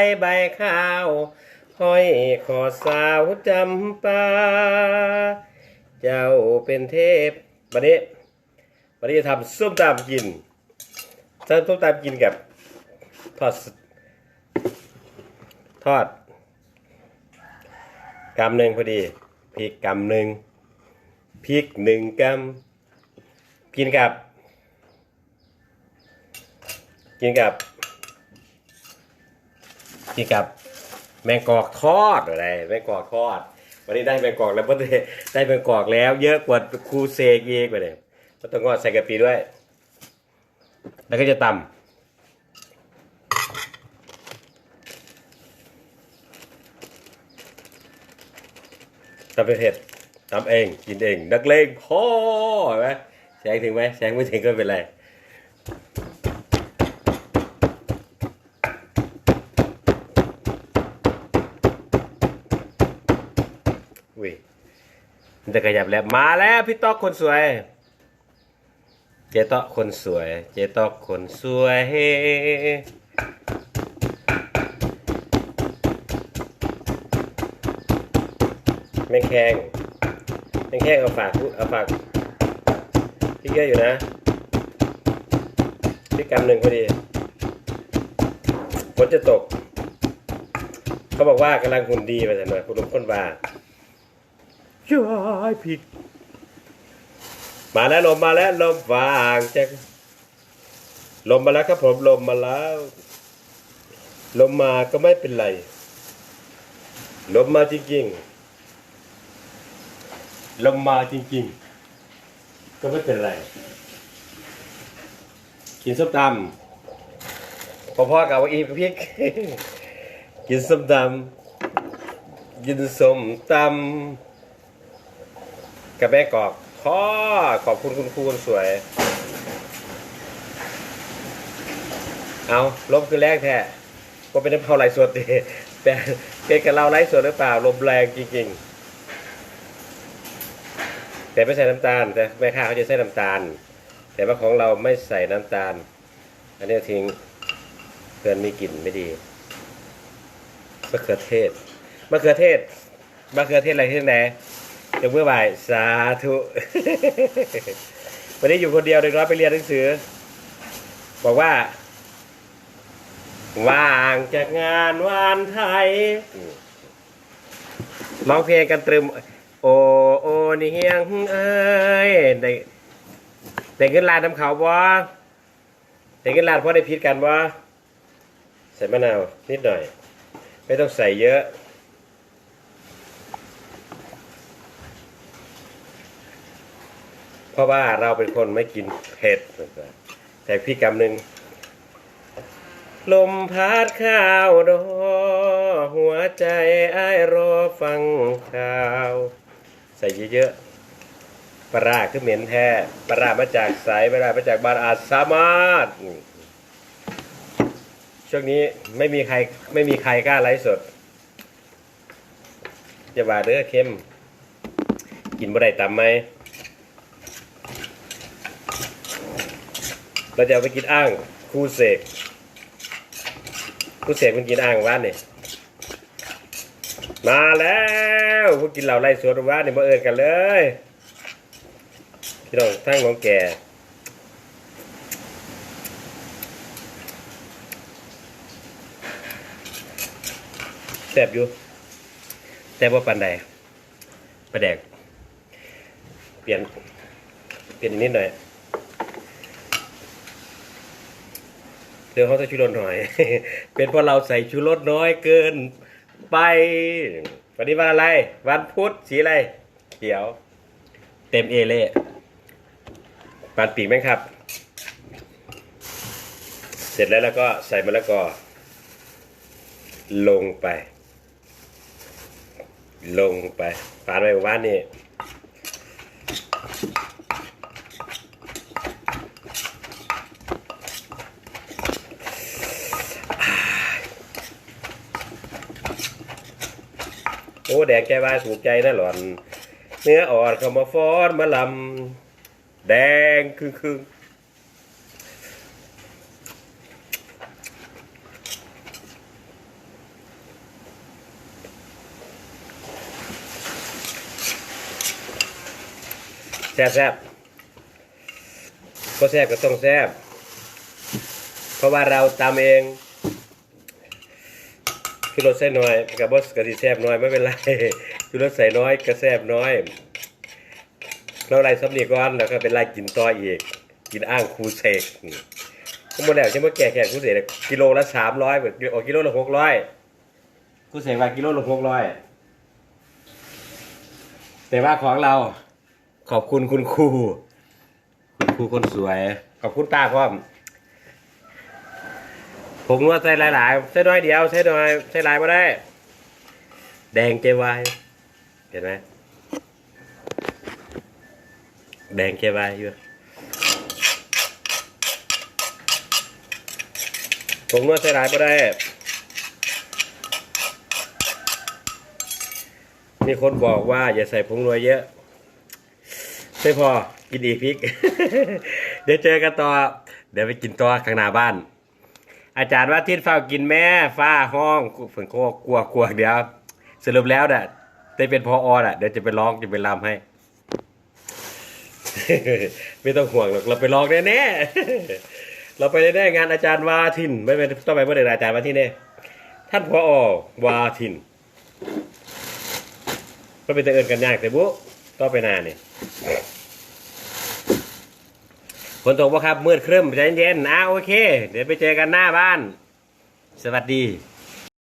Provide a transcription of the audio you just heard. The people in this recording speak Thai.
ลใบข้าวห้อยขอสาวจำปา เจ้าเป็นเทพวันนี้วันนี้จะทำส้มตำกินทำส้มตำกินกับทอดทอดกำหนึ่งพอดีพริกกำหนึ่งพริกหนึ่งกำกินกับ กินกับ นกับแมงกอกทอดอะไรแมงกอกทอด วันนี้ได้แมงกอกแล้วพอดีได้แมงกอกแล้ว เยอะกว่าครูเซกอีกไปเลยก็ต้องงอดใส่กะปิด้วย แล้วก็จะตำทำเป็นเผ็ดทำเองกินเอง นักเลงพ่อเห็นไหมแสงถึงไหมแสงไม่ถึงก็ไม่เป็นไร อุ้ยมันจะขยับแล้วมาแล้วพี่ต๊อกคนสวย เจ๊ต๊อกคนสวย เจ๊ต๊อกคนสวยแม่งแข้งแม่งแข้งเอาฝากเอาฝากพี่เยอะอยู่นะพี่กำหนึ่งพอดีฝนจะตก เขาบอกว่ากำลังหุ่นดีไปแต่หน่อยคุณลุงคนบา ย้ายผิด มาแล้วลมมาแล้วลมวางแจ็คลมมาแล้วครับผมลมมาแล้ว ลมมาก็ไม่เป็นไร ลมมาจริงๆ ลมมาจริงๆ ก็ไม่เป็นไร กินส้มตำพ่อๆกับว่าอีพริกกินส้มตำกินส้มตำ กับแม่กอกพ่อขอบคุณคุณครูคนสวย เอาลมคือแรกแท้ก็เป็นน้ำเผาไหลฟ์สดดิแต่เป็นกับเราไลฟ์สดหรือเปล่าลมแรงจริงๆ แต่ไม่ใส่น้ำตาล แต่แม่ค้าเขาจะใส่น้ำตาล แต่ว่าของเราไม่ใส่น้ำตาล อันนี้ทิ้งเพื่อนมีกลิ่นไม่ดีมะเขือเทศมะเขือเทศมะเขือเทศอะไรที่ไหน ยกมือไหวสาธุ วันนี้อยู่คนเดียวเด็กน้อยไปเรียนหนังสือ บอกว่า ว่างจากงานวานไทยร้องเพลงกันตรึม โอโอนี่เฮียงเอ้ยได้ได้เงินลานน้ำเขาบ่ได้เงินลานเพราะได้พิษกันบ่ใส่มะนาวนิดหน่อย ไม่ต้องใส่เยอะ เพราะว่าเราเป็นคนไม่กินเผ็ดแต่พี่กำหนึ่งลมพัดข้าวดอหัวใจอ้ายรอฟังข่าว ใส่เยอะๆปลาร้าคือเหม็นแท้ปลาร้ามาจากสายปลาร้มาจากบานอาสามารถช่วงนี้ไม่มีใครไม่มีใครกล้าไลฟ์สดจะบาเด้อเข้ม กินบ่ได้ตำไหม เราจะไปกินอ่างครูเสกครูเสกมันกินอ่างว่านนี่มาแล้วพวกกินเหล่าไล่สวนว่านนี่มาเอินกันเลยพี่น้องทั้งน้องแก่แซ่บอยู่แซ่บว่าปันใดประแดก เปลี่ยน เปลี่ยนนิดหน่อย เดี๋ยวเขาจะชูรสหน่อย เป็นเพราะเราใส่ชูรสน้อยเกินไป วันนี้วันอะไร วันพุธสีอะไร เขียว เต็มเอเล่ปานปีกไหมครับ เสร็จแล้วแล้วก็ใส่มะละกอ ลงไป ลงไปปานไปว่านนี่ โอ้แดกใจวายถูกใจนะหล่อน เนื้ออ่อนเขามาฟ้อนมาลำแดงคือคือแซ่บแซ่บก็แซ่บก็ต้องแซ่บเพราะว่าเราตามเอง คือรสใส่น้อยกับบอสกะทิแซบน้อยไม่เป็นไรคือรสใส่น้อยก็แซบน้อยเราไล่ซับนี่ก่อนแล้วก็เป็นไล่กินต่ออีก กินอ้างคูเสกก็หมดแล้วใช่ไหมแก่แก่คูเสกกิโลละสามร้อยแบบออกกิโลละหกร้อยคูเสกว่ากิโลละหกร้อยแต่ว่าของเราขอบคุณคุณครูคุณครูคนสวย ขอบคุณป้าพร้อ ผมนวดใส่หลายๆใส่น้อยเดียวใส่น้อยใส่หลายไม่ได้ แดงเจวายเห็นไหมแดงแค่ใบอยู่ผมนวดใส่หลายก็ได้ มีคนบอกว่าอย่าใส่ผงนัวเยอะไม่พอกินอีกพริก เดี๋ยวเจอกันต่อ เดี๋ยวไปกินต่อข้างหน้าบ้าน อาจารย์ว่าทิศเฝ้ากินแม่ฟ้าห้องฝนโคกลัวกลัวเดี๋ยวสรุปแล้วน่ะได้เป็นพออะเดี๋ยวจะไปร้องจะไปรำให้ ไม่ต้องห่วงหรอกเราไปลองแน่ๆเราไปแน่ๆงานอาจารย์วาทิน ไม่เป็นต้องไปเมื่อไหร่อาจารย์วาทินเนี่ยท่านพออวาทินก็เป็นแต่เอินกันยากแต่บุต้องไปนานเนี่ย ฝนตกปะครับมืดครึ้มใจเย็นๆอะโอเค เดี๋ยวไปเจอกันหน้าบ้าน สวัสดี